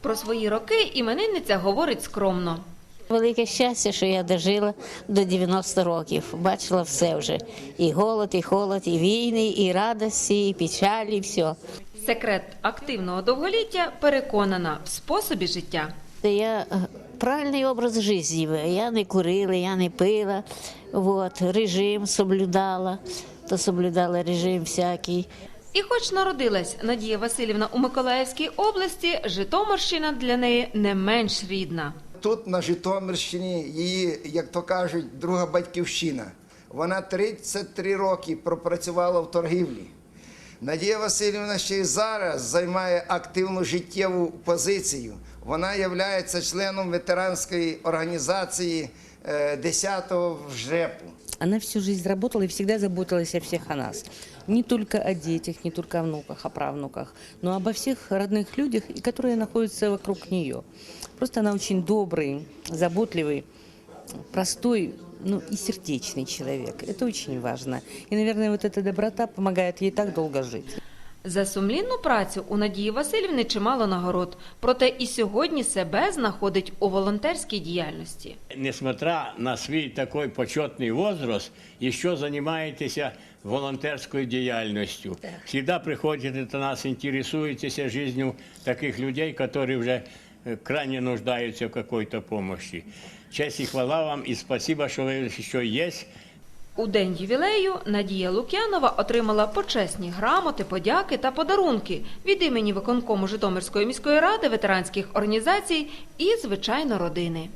Про свої роки іменинниця говорить скромно. Велике щастя, що я дожила до 90 років. Бачила все вже. І голод, і холод, і війни, і радості, і печалі, і все. Секрет активного довголіття переконана в способі життя. Я е, правильний образ життя. Я не курила, я не пила. Вот, режим соблюдала, то соблюдала режим всякий. І хоч народилась Надія Васильівна у Миколаївській області, Житомирщина для неї не менш рідна. Тут, на Житомирщині, її, як то кажуть, друга батьківщина. Вона 33 роки пропрацювала в торгівлі. Надія Васильівна ще й зараз займає активну життєву позицію. Вона є членом ветеранської організації е, 10-го ЖЕПу. Она всю жизнь работала и всегда заботилась о всех о нас. Не только о детях, не только о внуках, о правнуках, но обо всех родных людях, и которые находятся вокруг нее. Просто она очень добрый, заботливый, простой, ну и сердечный человек. Это очень важно. И, наверное, вот эта доброта помогает ей так долго жить. За сумлінну працю у Надії Васильівни чимало нагород, проте і сьогодні себе знаходить у волонтерській діяльності. Несмотря на свій такой почетный возраст, еще занимаетесь волонтерской деятельностью. Всегда приходите до нас, интересуетесь жизнью таких людей, которые уже э, крайне нуждаются в какой-то помощи. Честь и хвала вам, и спасибо, что вы еще есть. У день ювілею Надія Лук'янова отримала почесні грамоти, подяки та подарунки від імені виконкому Житомирської міської ради, ветеранських організацій і, звичайно, родини.